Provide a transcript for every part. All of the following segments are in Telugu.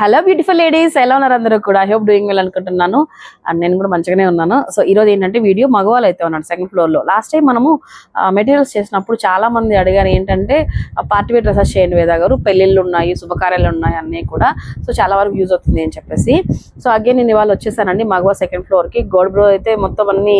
హలో బ్యూటిఫుల్ లేడీస్ ఎలా ఉన్నారు అందరూ కూడా? ఐ హోప్ డూయింగ్ వెల్ అనుకుంటున్నాను. అండ్ నేను కూడా మంచిగానే ఉన్నాను. సో ఈ రోజు ఏంటంటే వీడియో మగవాళ్ళు అయితే ఉన్నాడు సెకండ్ ఫ్లోర్లో. లాస్ట్ టైం మనము మెటీరియల్స్ చేసినప్పుడు చాలా మంది అడిగారు ఏంటంటే పార్టీ వేర్ డ్రెస్సెస్ చేయండి వేదా గారు. పెళ్ళిళ్ళు ఉన్నాయి శుభకార్యాలు ఉన్నాయి అన్నీ కూడా. సో చాలా వరకు యూజ్ అవుతుంది అని చెప్పేసి. సో అగైన్ నేను ఇవాళ వచ్చేసానండి మగవా సెకండ్ ఫ్లోర్కి. గోల్డ్ బ్రో అయితే మొత్తం అన్ని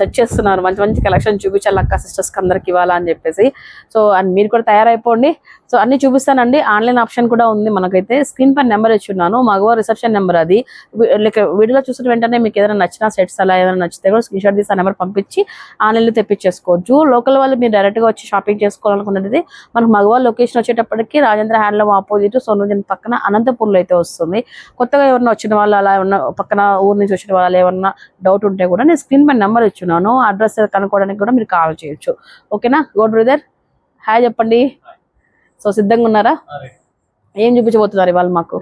సెట్ చేస్తున్నారు. మంచి మంచి కలెక్షన్ చూపించాలి అక్క సిస్టర్స్కి అందరికి ఇవ్వాలా అని చెప్పేసి. సో అండ్ మీరు కూడా తయారైపోండి. సో అన్ని చూపిస్తానండి. ఆన్లైన్ ఆప్షన్ కూడా ఉంది మనకైతే. స్క్రీన్ పైన నెంబర్ ఇచ్చున్నాను మగవా రిసెప్షన్ నెంబర్ అది. లైక్ వీడియోలో చూసిన వెంటనే మీకు ఏదైనా నచ్చిన సెట్స్ అలా ఏదైనా నచ్చితే కూడా స్క్రీన్ షాట్ తీసి ఆ నెంబర్ పంపించి ఆన్లైన్లో తెప్పించేసుకోవచ్చు. లోకల్ వాళ్ళు మీరు డైరెక్ట్గా వచ్చి షాపింగ్ చేసుకోవాలనుకున్నది మనకు మగవా లొకేషన్ వచ్చేటప్పటికి రాజేంద్ర హ్యాండ్లూమ్ ఆపోజిట్ సోనుజన్ పక్కన అనంతపూర్లో అయితే వస్తుంది. కొత్తగా ఎవరైనా వచ్చిన వాళ్ళు అలా ఉన్న పక్కన ఊరు నుంచి వచ్చిన వాళ్ళు ఏమన్నా డౌట్ ఉంటే కూడా నేను స్క్రీన్ పైన నెంబర్ ఇచ్చున్నాను. అడ్రస్ కనుక్కోవడానికి కూడా మీరు కాల్ చేయొచ్చు. ఓకేనా? Good brother. హాయ్ చెప్పండి. సో సిద్ధంగా ఉన్నారా? ఏం చూపించబోతున్నారు ఇవాళ మాకు?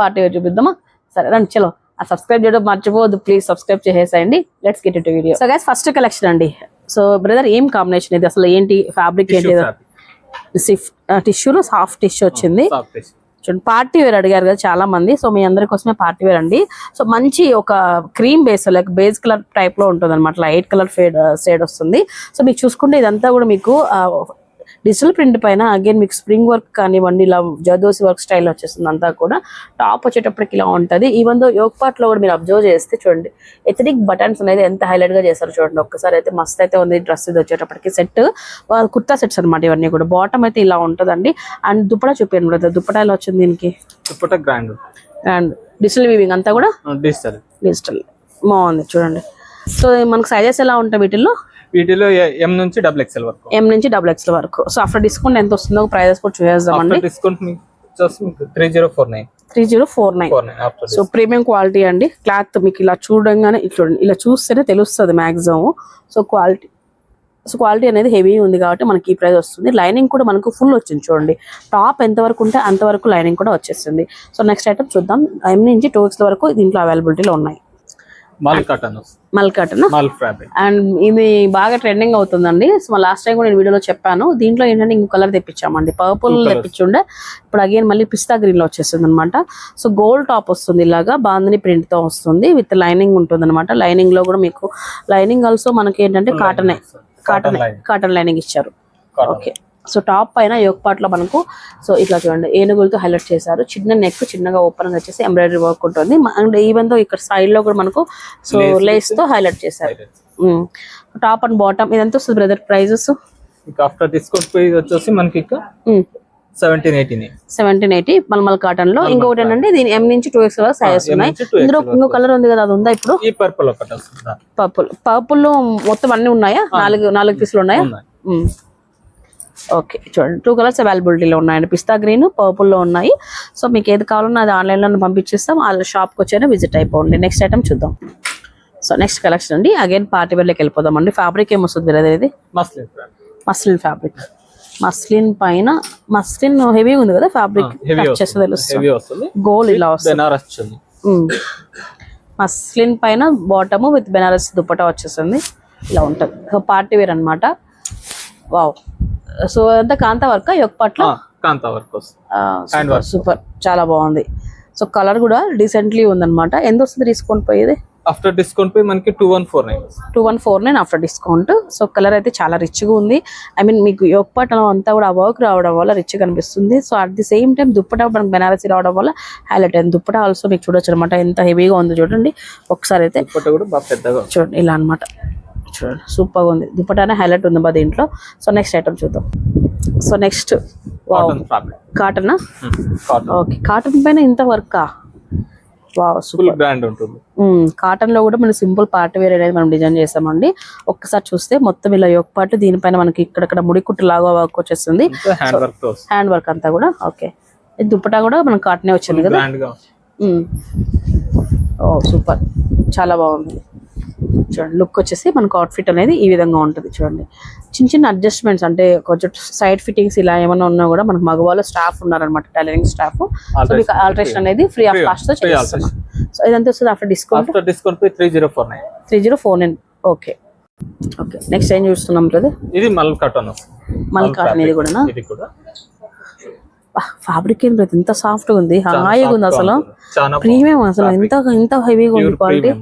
పార్టీ. వేర్ చూపిద్దామా? సరే రండి చలో. ఆ సబ్స్క్రైబ్ చేయడం మర్చిపోవద్దు. ప్లీజ్ సబ్స్క్రైబ్ చేసేయండి let's get it video so guys first collection అండి. సో బ్రదర్ ఏం కాంబినేషన్ ఇది? అసలు ఏంటి ఫ్యాబ్రిక్ ఏంటి టిష్యూలో సాఫ్ట్ టిష్యూ వచ్చింది. చూడండి పార్టీ వేర్ అడిగారు కదా చాలా మంది సో మీ అందరి కోసమే పార్టీ వేర్ అండి. సో మంచి ఒక cream base like base colour టైప్లో ఉంటుంది అనమాట లైట్ కలర్ ఫేడ్ షేడ్ వస్తుంది. సో మీకు చూసుకుంటే ఇదంతా కూడా మీకు డిజిటల్ ప్రింట్ పైన అగైన్ మీకు స్ప్రింగ్ వర్క్ కానివ్వండి ఇలా జర్దోసి వర్క్ స్టైల్ వచ్చేస్తుంది అంతా కూడా టాప్ వచ్చేటప్పటికి ఇలా ఉంటుంది. ఈవెన్ దో యోగ్ పార్ట్లో కూడా మీరు అబ్జర్వ్ చేస్తే చూడండి ఎథనిక్ బటన్స్ అనేది ఎంత హైలైట్గా చేస్తారు చూడండి. ఒక్కసారి అయితే మస్త్ అయితే ఉంది డ్రెస్ ఇది వచ్చేటప్పటికి. సెట్ కుర్తా సెట్స్ అన్నమాట ఇవన్నీ కూడా. బాటమ్ అయితే ఇలా ఉంటుందండి. అండ్ దుప్పటా చూపించండి బ్రదర్. దుప్పటా ఎలా వచ్చింది దీనికి? Dupatta grand and digital weaving అంతా కూడా? డిజిటల్ డిజిటల్ బాగుంది చూడండి. సో మనకు సైజెస్ ఎలా ఉంటాయి వీటిల్లో? వీటిలో ఎం నుంచి డబుల్ ఎక్స్ఎల్ వరకు. ఎం నుంచి డబుల్ ఎక్స్ వరకు. సో ఆఫ్టర్ డిస్కౌంట్ ఎంత వస్తుందో ప్రైజెస్ కూడా చూసేద్దామండి. Discount three zero four nine three zero four nine so premium quality అండి. క్లాత్ మీకు ఇలా చూడంగానే ఇట్లా చూడండి. ఇలా చూస్తేనే తెలుస్తుంది maximum so quality so quality అనేది హెవీ ఉంది కాబట్టి మనకి ఈ ప్రైస్ వస్తుంది. లైనింగ్ కూడా మనకు ఫుల్ వచ్చింది చూడండి. టాప్ ఎంత వరకు ఉంటే అంతవరకు లైనింగ్ కూడా వచ్చేస్తుంది. సో నెక్స్ట్ ఐటమ్ చూద్దాం. ఎం నుంచి టూ ఎక్స్ వరకు దీంట్లో అవైలబిలిటీలో ఉన్నాయి. Mull cotton. Mull cotton mull fabric. And ఇది బాగా ట్రెండింగ్ అవుతుందండి. సో లాస్ట్ టైం కూడా నేను వీడియోలో చెప్పాను. దీంట్లో ఏంటంటే ఇంకో కలర్ తెప్పించామండి. పర్పుల్. తెప్పించుండే. ఇప్పుడు అగైన్ మళ్ళీ పిస్తా గ్రీన్లో వచ్చేస్తుంది అనమాట సో గోల్డ్ టాప్ వస్తుంది ఇలాగా. బాందని ప్రింట్తో వస్తుంది. విత్ లైనింగ్ ఉంటుంది అనమాట లైనింగ్లో కూడా మీకు లైనింగ్ ఆల్సో మనకి ఏంటంటే కాటన్ కాటన్ కాటన్ లైనింగ్ ఇచ్చారు. ఓకే సో టాప్ పైన యోగ్ పార్ట్లో మనకు సో ఇట్లా చూడండి ఏనుగులతో హైలైట్ చేశారు. చిన్న నెక్ చిన్నగా ఓపెన్ వచ్చేసి ఎంబ్రాయిడరీ వర్క్ ఉంటుంది. అండ్ ఈవెన్తో ఇక్కడ సైడ్లో కూడా మనకు సో Lace లేస్తో హైలైట్ చేశారు. టాప్ అండ్ బాటమ్ ఇదంతా వస్తుంది brother prices after discount price వచ్చేసి మనకి ఇక seventeen eighteen seventeen eighty mulmul కాటన్లో. ఇంకొకటి ఏంటంటే దీని ఎం నుంచి టూ ఎక్స్ వరకు సైజెస్ ఉన్నాయి. నుంచి 2X ఇందులో ఇంకో కలర్ ఉంది కదా అది ఉందా ఇప్పుడు? పర్పుల్ పర్పుల్ పర్పుల్లో మొత్తం అన్ని ఉన్నాయా? నాలుగు నాలుగు పీసులు ఉన్నాయి? ఓకే. చూడండి టూ కలర్స్ అవైలబిలిటీలో ఉన్నాయండి. పిస్తా గ్రీన్ పర్పుల్లో ఉన్నాయి. సో మీకు ఏది కావాలన్నా అది ఆన్లైన్లో పంపించేస్తాం. వాళ్ళ షాప్కి వచ్చైనా విజిట్ అయిపోండి. నెక్స్ట్ ఐటమ్ చూద్దాం. సో నెక్స్ట్ కలెక్షన్ అండి. అగైన్ పార్టీ వేర్లోకి వెళ్ళిపోదాం అండి ఫ్యాబ్రిక్ ఏమొస్తుంది బ్రదర్ ఇది మస్లిన్ మస్లిన్ ఫ్యాబ్రిక్ మస్లిన్ పైన మస్లిన్ హెవీ ఉంది కదా ఫ్యాబ్రిక్ తెలుస్తుంది. గోల్ ఇలా వస్తుంది. మస్లిన్ పైన బాటమ్ విత్ బెనారస్ దుప్పటా వచ్చేస్తుంది ఇలా ఉంటుంది. సో పార్టీ వేర్ అనమాట వావ్ సో అంతా కాంతా వర్క్ యొక్క పట్ల? కాంతా వర్క్ వస్తుంది. సూపర్ చాలా బాగుంది. సో కలర్ కూడా డీసెంట్లీ ఉందన్నమాట. ఎంత వస్తుంది డిస్కౌంట్ పోయేది? ఆఫ్టర్ డిస్కౌంట్ పై మనకి two one four nine two one four nine after discount so colour అయితే చాలా రిచ్గా ఉంది. ఐ మీన్ మీకు యొక్కపట్టణం అంతా కూడా ఆ వర్క్ రావడం వల్ల రిచ్ కనిపిస్తుంది. So at the same time dupatta మనకు బెనారసీ రావడం వల్ల హైలైట్ అయింది దుప్పటా ఆల్సో మీకు చూడొచ్చు అనమాట ఎంత హెవీగా ఉంది చూడండి. ఒకసారి అయితే కూడా బాగా పెద్దగా. చూడండి ఇలా అన్నమాట. చూడండి. సూపర్గా ఉంది. దుప్పటానే హైలైట్ ఉంది బా దీంట్లో. సో నెక్స్ట్ ఐటమ్ చూద్దాం. So next cotton okay cotton పైన ఇంత వర్కా బ్రాండ్ ఉంటుంది. కాటన్లో కూడా మనం సింపుల్ పార్ట్ వేర్ అనేది మనం డిజైన్ చేసామండి ఒక్కసారి చూస్తే మొత్తం ఇలా యొక్క పాటు దీనిపైన మనకి ఇక్కడక్కడ ముడికుట్టు లాగా వర్క్ వచ్చేస్తుంది. హ్యాండ్ వర్క్ అంతా కూడా. ఓకే దుప్పటా కూడా మనం కాటనే వచ్చింది కదా. ఓ సూపర్ చాలా బాగుంది. చూడండి లుక్ వచ్చేసి మనకు అవుట్ఫిట్ అనేది ఈ విధంగా ఉంటుంది చూడండి. చిన్న చిన్న అడ్జస్ట్మెంట్స్ అంటే కొంచెం సైడ్ ఫిట్టింగ్స్ ఇలా ఏమైనా ఉన్నా కూడా మనకు మగవాళ్ళు స్టాఫ్ ఉన్నారనమాట టైలరింగ్ స్టాఫ్ సో మీకు ఆల్టరేషన్ అనేది ఫ్రీ ఆఫ్ కాస్ట్తో సో ఇదంతా వస్తుంది after discount discount three zero four nine three zero four nine okay okay next ఏం చూస్తున్నాం బ్రదర్? ఇది మల్ కాటన్. మల్ కాటన్ ఇది కూడా ఇది కూడా. ఫ్యాబ్రిక్ ఏం ఎంత సాఫ్ట్గా ఉంది. హాయిగా ఉంది అసలు. ప్రీమియం అసలు. ఎంత ఎంత హెవీగా ఉంది క్వాలిటీ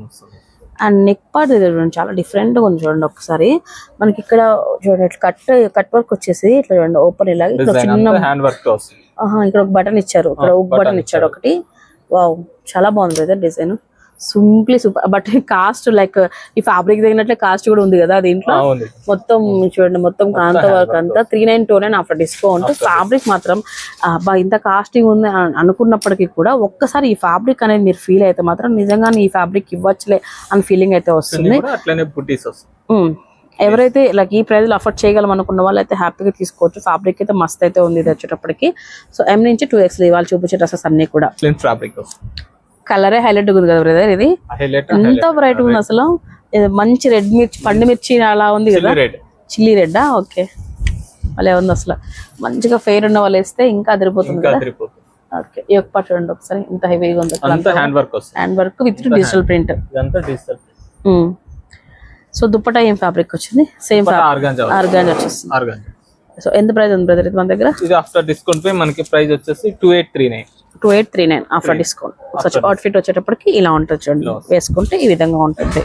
అండ్ నెక్ పార్ట్ చూడండి చాలా డిఫరెంట్గా ఉంది చూడండి ఒకసారి. మనకి ఇక్కడ చూడండి ఇట్లా కట్ కట్ వర్క్ వచ్చేసి ఇట్లా చూడండి ఓపెన్ ఇలా డిజైన్ చిన్న హ్యాండ్ వర్క్ ఇక్కడ ఒక బటన్ ఇచ్చారు. ఇక్కడ ఒక బటన్ ఇచ్చాడు ఒకటి. వావ్ చాలా బాగుంది కదా design simply super. But cost like ఈ ఫ్యాబ్రిక్ తగినట్లే కాస్ట్ కూడా ఉంది కదా దీంట్లో? మొత్తం చూడండి మొత్తం కాంత వర్క్ అంతా three nine two nine after discount fabric మాత్రం అబ్బా ఇంత కాస్టింగ్ ఉంది అని అనుకున్నప్పటికీ కూడా ఒక్కసారి ఈ ఫ్యాబ్రిక్ అనేది మీరు ఫీల్ అయితే మాత్రం నిజంగానే ఈ ఫ్యాబ్రిక్ ఇవ్వచ్చులే అని ఫీలింగ్ అయితే వస్తుంది. ఎవరైతే లైక్ ఈ ప్రైస్ అఫోర్డ్ చేయగలం అనుకున్న వాళ్ళు అయితే హ్యాపీగా తీసుకోవచ్చు. ఫ్యాబ్రిక్ అయితే మస్త్ అయితే ఉంది ఇది వచ్చేటప్పటికి. సో ఎం నుంచి టూ ఎక్స్ ఇవాళ చూపించే డ్రెస్సెస్ అన్ని కూడా. ఫ్యాబ్రిక్ కలరే హైలైట్ ఉంది కదా బ్రదర్ ఇది? ఎంత బ్రైట్ ఉంది అసలు? మంచి రెడ్ మిర్చి పండు మిర్చి అలా ఉంది కదా? చిల్లీ రెడ్డా ఓకే. భలే ఉంది అసలు. మంచిగా ఫెయిర్ ఉన్న వాళ్ళు వేస్తే ఇంకా అదిరిపోతుంది కదా? ఓకే. ఈ ఒక్క చూడండి ఒకసారి. ఇంత హెవీగా ఉంది hand work hand work with digital print so dupatta ఏం ఫ్యాబ్రిక్ వచ్చింది? సేమ్ ఆర్గాంజా ఆర్గాన్ వచ్చేస్తుంది. సో ఎంత ప్రైస్ ఉంది బ్రదర్ ఇది మన దగ్గర? ఇది ఆఫ్టర్ డిస్కౌంట్ పై మనకి ప్రైస్ వచ్చేసి two eight three nine two eight three nine after discount so outfit వచ్చేటప్పటికి ఇలా ఉంటుంది చూడండి. వేసుకుంటే ఈ విధంగా ఉంటుంది.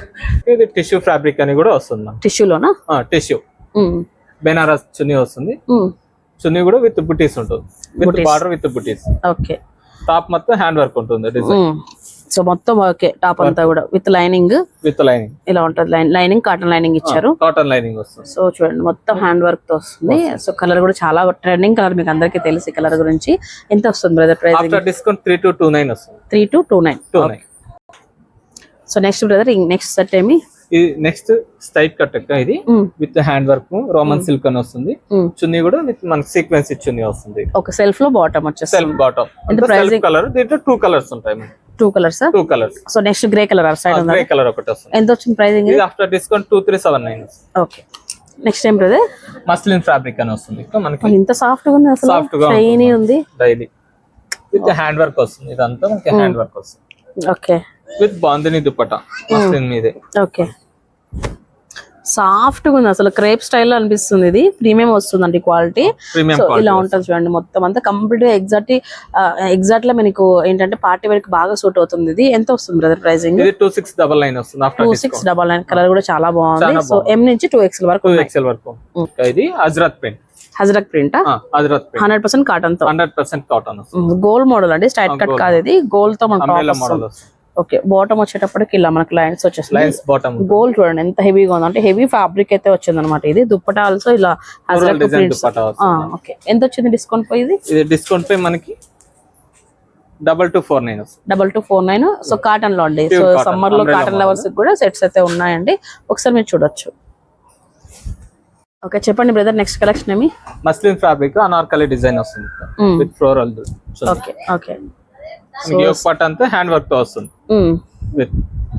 ఇది టిష్యూ ఫ్యాబ్రిక్ అని కూడా వస్తుంది టిష్యూలోనా టిష్యూ బెనారస్ చున్నీ వస్తుంది. చున్నీ కూడా విత్ బుటీస్ ఉంటుంది. With border with butis okay. Top మొత్తం హ్యాండ్ వర్క్ ఉంటుంది డిజైన్ సో మొత్తం ఓకే టాప్ అంతా కూడా విత్ లైనింగ్. With lining. ఇలా ఉంటుంది లైన్ లైనింగ్ కాటన్ లైనింగ్ ఇచ్చారు. కాటన్ లైనింగ్ వస్తుంది. సో చూడండి మొత్తం హ్యాండ్ వర్క్తో వస్తుంది. సో కలర్ కూడా చాలా ట్రెండింగ్ కలర్ మీకు అందరికీ తెలుసు కలర్ గురించి. ఎంత వస్తుంది brother price after discount three two two nine వస్తుంది. Three two two nine two nine so next brother next set ఏమి? ఇది నెక్స్ట్ స్టైట్ కట్ అక్క ఇది. With hand work Roman silk అని వస్తుంది. Mm. చున్నీ కూడా విత్ మనకి సీక్వెన్స్ చున్నీ వస్తుంది. ఒక సెల్ఫ్లో బాటమ్ వచ్చేసి సెల్ఫ్ బాటమ్? కలర్ దీంట్లో టూ కలర్స్ ఉంటాయి. Two colours two colours so next grey colour side ఉంది? గ్రే కలర్ ఒకటి వస్తుంది. ఎంత వచ్చింది ప్రైజింగ్ ఇది after discount two three seven nine okay next ఏం బ్రదర్ మస్లిన్ ఫ్యాబ్రిక్ అని వస్తుంది. మనకి ఇంత సాఫ్ట్గా ఉంది అసలు. సాఫ్ట్గా షైనీ ఉంది. డైలీ విత్ హ్యాండ్ వర్క్ వస్తుంది. ఇదంతా మనకి హ్యాండ్ వర్క్ వస్తుంది. Okay with bandhani dupatta. Muslin మీదే. ఓకే సాఫ్ట్గా ఉంది. అసలు క్రేప్ స్టైల్లో అనిపిస్తుంది ఇది. ప్రీమియం వస్తుందండి క్వాలిటీ. సో ఇలా ఉంటుంది చూడండి మొత్తం అంతా. కంప్లీట్గా ఎగ్జాక్ట్ ఎగ్జాక్ట్గా మనకు ఏంటంటే పార్టీ వేర్ బాగా సూట్ అవుతుంది ఇది. ఎంత వస్తుంది brother pricing two six double nine వస్తుంది. Two six double nine colour కూడా చాలా బాగుంది. సో ఎం నుంచి టూ ఎక్స్ఎల్ వరకు ఎక్స్ఎల్ వరకు ఇది హజరత్ ప్రింట్. హజరక్ hundred percent కాటన్తో hundred percent cotton gold model అండి. స్ట్రైట్ కట్ కాదు ఇది. గోల్డ్తో మనకు మోడల్ ఓకే బాటమ్ వచ్చేటప్పటికి ఇలా మనకు లైన్స్ వచ్చేస్తుంది లైన్స్ బాటమ్ గోల్డ్ చూడండి ఎంత హెవీగా ఉంది. అంటే హెవీ ఫ్యాబ్రిక్ అయితే వచ్చింది అనమాట ఇది. దుప్పటా ఆల్సో ఇలా ఓకే ఎంత వచ్చింది డిస్కౌంట్ పోయి ఇది? డిస్కౌంట్ పై మనకి double two four nine double two four nine so కాటన్లో అండి. సో సమ్మర్లో కాటన్. లెవెల్స్ కూడా సెట్స్ అయితే ఉన్నాయండి. ఒకసారి మీరు చూడొచ్చు. ఓకే చెప్పండి బ్రదర్ నెక్స్ట్ కలెక్షన్ ఏమి? మస్లిన్ ఫ్యాబ్రిక్ అనార్కలి డిజైన్ వస్తుంది. విత్ ఫ్లోరల్ ఓకే ఓకే పట్ అంతా హ్యాండ్ వర్క్తో వస్తుంది. With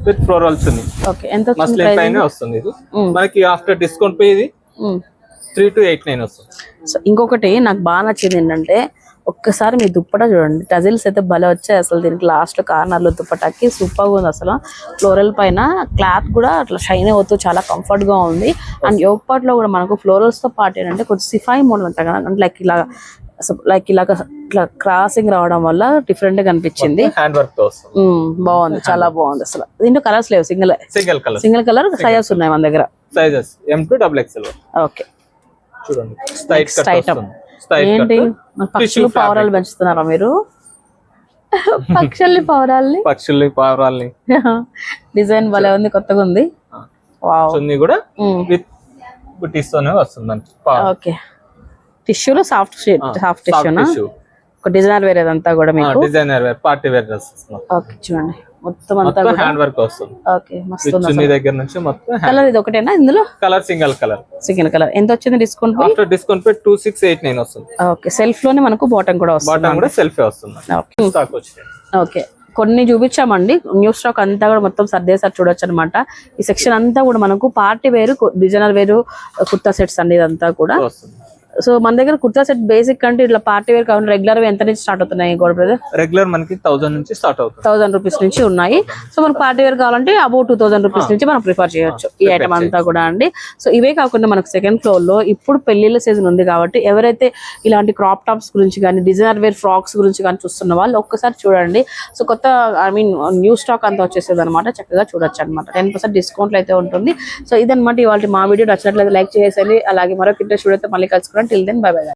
with floral chunni okay ఎంత వచ్చింది మస్లిన్ పైన వస్తుంది ఇది. Mm. మనకి ఆఫ్టర్ డిస్కౌంట్ పై ఇది. త్రీ టు ఎయిట్ నైన్ వస్తుంది. సో ఇంకొకటి నాకు బాగా నచ్చింది ఏంటంటే ఒక్కసారి మీ దుప్పట చూడండి. టజిల్స్ అయితే భలే వచ్చాయి అసలు దీనికి లాస్ట్ కార్నర్లో దుప్పటాకి. సూపర్గా ఉంది అసలు. ఫ్లోరల్ పైన క్లాత్ కూడా అట్లా షైన్ అవుతూ చాలా కంఫర్ట్గా ఉంది. అండ్ యోగ్ పార్ట్లో కూడా మనకు ఫ్లోరల్స్తో పాటు ఏంటంటే కొంచెం సిఫాయి మోడల్ ఉంటాయి కదా. అంటే లైక్ ఇలా లైక్ ఇలాగ ఇట్లా క్రాసింగ్ రావడం వల్ల డిఫరెంట్గా అనిపించింది. హ్యాండ్ వర్క్ బాగుంది. చాలా బాగుంది అసలు. దీంట్లో కలర్స్ లేవు single single colour single colour sizes ఉన్నాయి మన దగ్గర. Sizes M to double XL okay. చూడండి. ఏంటి? పక్షులు పావురాలు పెంచుతున్నారా మీరు? పక్షుల్ని పావురాల్ని? పక్షుల్ని పావురాల్ని. డిజైన్ భలే ఉంది కొత్తగా ఉంది. వావ్. కూడా విత్ బుటీస్ తోనే వస్తుంది మనకి ఓకే. టిష్యూలో సాఫ్ట్ సాఫ్ట్ టిష్యూనా? టిష్యూ. ఒక డిజైనర్ వేరే అదంతా కూడా మీకు? Designer wear party wear dresses okay చూడండి. మొత్తం అంతా హ్యాండ్ వర్క్ వస్తుంది. ఓకే మస్తు చున్నీ దగ్గర నుంచి మొత్తం కలర్ ఇది ఒకటేనా ఇందులో? Colour single colour. Single colour. ఎంత వచ్చింది డిస్కౌంట్ ఆఫ్టర్ డిస్కౌంట్ పై టూ సిక్స్ ఎయిట్ నైన్ వస్తుంది. ఓకే సెల్ఫ్లోనే మనకు బాటమ్ కూడా వస్తుంది. బాటమ్ కూడా సెల్ఫీ వస్తుంది. ఓకే. స్టాక్ వచ్చింది. ఓకే కొన్ని చూపించామండి. న్యూ స్టాక్ అంతా కూడా మొత్తం సర్దేసారి చూడొచ్చు అనమాట ఈ సెక్షన్ అంతా కూడా మనకు పార్టీ వేరు డిజైనర్ వేరు కుర్తా సెట్స్ అండి ఇదంతా కూడా. వస్తుంది. సో మన దగ్గర కుర్తా సెట్ బేసిక్ అంటే ఇట్లా పార్టీ వేర్ కావాలి రెగ్యులర్ ఎంత నుంచి స్టార్ట్ అవుతున్నాయి గోడ బ్రదర్? రెగ్యులర్ మనకి థౌసండ్ నుంచి స్టార్ట్ అవుతుంది. థౌసండ్ రూపీస్ నుంచి ఉన్నాయి. సో మనకు పార్టీ వేర్ కావాలంటే అబౌవ్ టూ థౌసండ్ రూపీస్ నుంచి మనం ప్రిఫర్ చేయొచ్చు. ఈ ఐటమ్ అంతా కూడా అండి. సో ఇవే కాకుండా మనకు సెకండ్ ఫ్లోర్లో ఇప్పుడు పెళ్ళిళ్ళ సీజన్ ఉంది కాబట్టి ఎవరైతే ఇలాంటి క్రాప్ టాప్స్ గురించి కానీ డిజైనర్ వేర్ ఫ్రాక్స్ గురించి కానీ చూస్తున్న వాళ్ళు ఒక్కసారి చూడండి. సో కొత్త ఐ మీన్ న్యూ స్టాక్ అంతా వచ్చేసేది అనమాట చక్కగా చూడొచ్చు అనమాట టెన్ పర్సెంట్ డిస్కౌంట్ అయితే ఉంటుంది. సో ఇదన్నమాట ఇవాళ మా వీడియో. నచ్చినట్లయితే లైక్ చేసేయండి. అలాగే మరొక ఇంట్రెస్ట్ వీడియోతో మళ్ళీ కలుసుకున్నాం टिल देन बाय बाय